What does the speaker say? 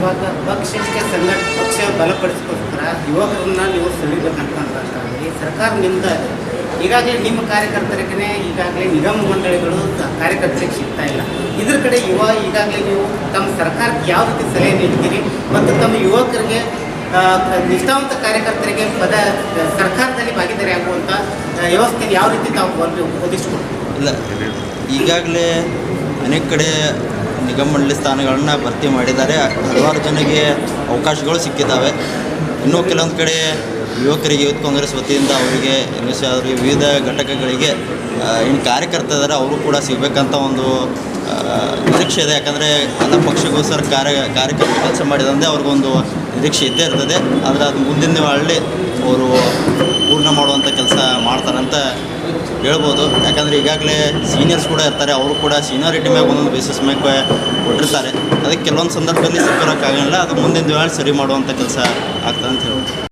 ಇವಾಗ ಪಕ್ಷಕ್ಕೆ ಸಂಘಟ ಪಕ್ಷ ಬಲಪಡಿಸ್ಕೋಸ್ಕರ ಯುವಕರನ್ನ ನೀವು ಸರ್ಕಾರ ಸರ್ಕಾರದಿಂದ ಈಗಾಗಲೇ ನಿಮ್ಮ ಕಾರ್ಯಕರ್ತರಿಗೆ ಈಗಾಗಲೇ ನಿಗಮ ಮಂಡಳಿಗಳು ಕಾರ್ಯಕರ್ತರಿಗೆ ಸಿಗ್ತಾ ಇಲ್ಲ. ಇದ್ರ ಕಡೆ ಯುವ ಈಗಾಗಲೇ ನೀವು ತಮ್ಮ ಸರ್ಕಾರಕ್ಕೆ ಯಾವ ರೀತಿ ಸಲಹೆ ನೀಡ್ತೀರಿ ಮತ್ತು ತಮ್ಮ ಯುವಕರಿಗೆ ನಿಷ್ಠಾವಂತ ಕಾರ್ಯಕರ್ತರಿಗೆ ಪದ, ಸರ್ಕಾರದಲ್ಲಿ ಭಾಗಿದಾರಿ ಆಗುವಂಥ ವ್ಯವಸ್ಥೆ ಯಾವ ರೀತಿ ತಾವು ಬಂದು ಒದಗಿಸ್ಕೊಡ್ತೀರಿ? ಇಲ್ಲ, ಈಗಾಗಲೇ ಅನೇಕ ಕಡೆ ನಿಗಮ ಮಂಡಳಿ ಸ್ಥಾನಗಳನ್ನು ಭರ್ತಿ ಮಾಡಿದ್ದಾರೆ. ಹಲವಾರು ಜನರಿಗೆ ಅವಕಾಶಗಳು ಸಿಕ್ಕಿದ್ದಾವೆ. ಇನ್ನೂ ಕೆಲವೊಂದು ಕಡೆ ಯುವಕರಿಗೆ ಯೂತ್ ಕಾಂಗ್ರೆಸ್ ವತಿಯಿಂದ ಅವರಿಗೆ ಸಹ ಅವರಿಗೆ ವಿವಿಧ ಘಟಕಗಳಿಗೆ ಏನು ಕಾರ್ಯಕರ್ತ ಇದ್ದಾರೆ ಅವರು ಕೂಡ ಸಿಗಬೇಕಂತ ಒಂದು ನಿರೀಕ್ಷೆ ಇದೆ. ಯಾಕಂದರೆ ಎಲ್ಲ ಪಕ್ಷಗೋಸ್ಕರ ಕಾರ್ಯ ಕಾರ್ಯಕರ್ತ ಕೆಲಸ ಮಾಡಿದಂತೆ ಅವ್ರಿಗೊಂದು ನಿರೀಕ್ಷೆ ಇದ್ದೇ ಇರ್ತದೆ. ಆದರೆ ಅದು ಮುಂದಿನ ಹಳ್ಳಿ ಅವರು ಪೂರ್ಣ ಮಾಡುವಂಥ ಕೆಲಸ ಮಾಡ್ತಾರಂತ ಹೇಳ್ಬೋದು. ಯಾಕಂದರೆ ಈಗಾಗಲೇ ಸೀನಿಯರ್ಸ್ ಕೂಡ ಇರ್ತಾರೆ, ಅವರು ಕೂಡ ಸೀನಿಯಾರಿಟಿ ಮ್ಯಾಗ ಒಂದೊಂದು ಬೇಸಿಸ್ ಮ್ಯಾಗ ಕೊಟ್ಟಿರ್ತಾರೆ. ಅದಕ್ಕೆ ಕೆಲವೊಂದು ಸಂದರ್ಭದಲ್ಲಿ ಸಿಕ್ಕಿರೋಕ್ಕಾಗಲ್ಲ ಅದು ಮುಂದಿನ ದಿನ ಸರಿ ಮಾಡುವಂಥ ಕೆಲಸ ಆಗ್ತದೆ ಅಂತ ಹೇಳ್ಬೋದು.